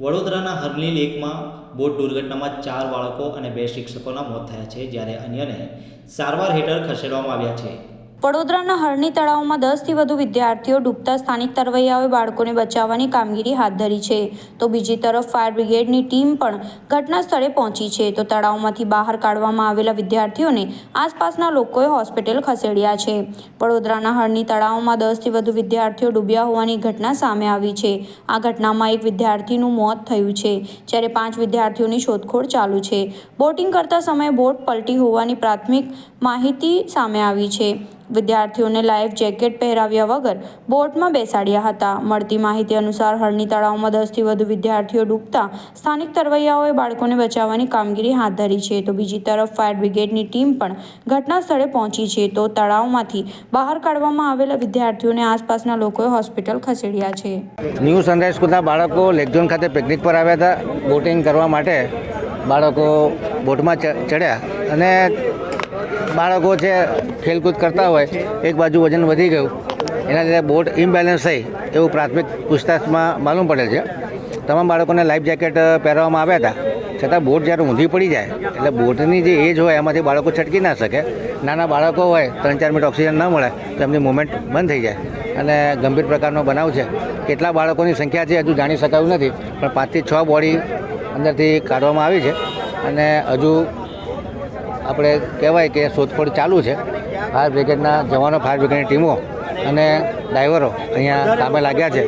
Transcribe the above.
વડોદરાના હરલી લેકમાં બોટ દુર્ઘટનામાં ચાર બાળકો અને બે શિક્ષકોના મોત થયા છે, જ્યારે અન્યને સારવાર હેઠળ ખસેડવામાં આવ્યા છે. વડોદરાના હરણી તળાવમાં દસથી વધુ વિદ્યાર્થીઓ ડૂબતા સ્થાનિક તરવૈયાઓએ બાળકોને બચાવવાની કામગીરી હાથ ધરી છે. તો બીજી તરફ ફાયર બ્રિગેડની ટીમ પણ ઘટના સ્થળે પહોંચી છે. તો તળાવમાંથી બહાર કાઢવામાં આવેલા વિદ્યાર્થીઓને આસપાસના લોકોએ હોસ્પિટલ ખસેડ્યા છે. વડોદરાના હરણી તળાવમાં દસથી વધુ વિદ્યાર્થીઓ ડૂબ્યા હોવાની ઘટના સામે આવી છે. આ ઘટનામાં એક વિદ્યાર્થીનું મોત થયું છે, જ્યારે પાંચ વિદ્યાર્થીઓની શોધખોળ ચાલુ છે. બોટિંગ કરતા સમયે બોટ પલટી હોવાની પ્રાથમિક માહિતી સામે આવી છે. વિદ્યાર્થીઓને લાઈફ જેકેટ પહેરાવ્યા વગર બોટમાં બેસાડ્યા હતા. મળતી માહિતી અનુસાર હળની તળાવમાં દસથી વધુ વિદ્યાર્થીઓ ડૂબતા સ્થાનિક તરવૈયાઓએ બાળકોને બચાવવાની કામગીરી હાથ ધરી છે. તો બીજી તરફ ફાયર બ્રિગેડની ટીમ પણ ઘટના સ્થળે પહોંચી છે. તો તળાવમાંથી બહાર કાઢવામાં આવેલા વિદ્યાર્થીઓને આસપાસના લોકોએ હોસ્પિટલ ખસેડ્યા છે. ન્યૂ સનરાઈઝ સ્કૂલના બાળકો લેકઝોન ખાતે પિકનિક પર આવ્યા હતા. બોટિંગ કરવા માટે બાળકો બોટમાં ચડ્યા અને બાળકો છે ખેલકૂદ કરતા હોય, એક બાજુ વજન વધી ગયું, એના લીધે બોટ ઇમ્બેલેન્સ થઈ એવું પ્રાથમિક પૂછતાછમાં માલુમ પડે છે. તમામ બાળકોને લાઈફ જેકેટ પહેરવામાં આવ્યા હતા. છતાં બોટ જ્યારે ઊંધી પડી જાય, એટલે બોટની જે એજ હોય એમાંથી બાળકો છટકી ના શકે. નાના બાળકો હોય ત્રણ ચાર મિનિટ ઓક્સિજન ન મળે, તો એમની મુવમેન્ટ બંધ થઈ જાય. અને ગંભીર પ્રકારનો બનાવ છે. કેટલા બાળકોની સંખ્યા છે હજુ જાણી શકાયું નથી, પણ પાંચથી છ બોડી અંદરથી કાઢવામાં આવી છે. અને હજુ આપણે કહેવાય કે શોધખોળ ચાલુ છે. ફાયર બ્રિગેડના જવાનો, ફાયર બ્રિગેડની ટીમો અને ડ્રાઈવરો અહીંયા કામે લાગ્યા છે.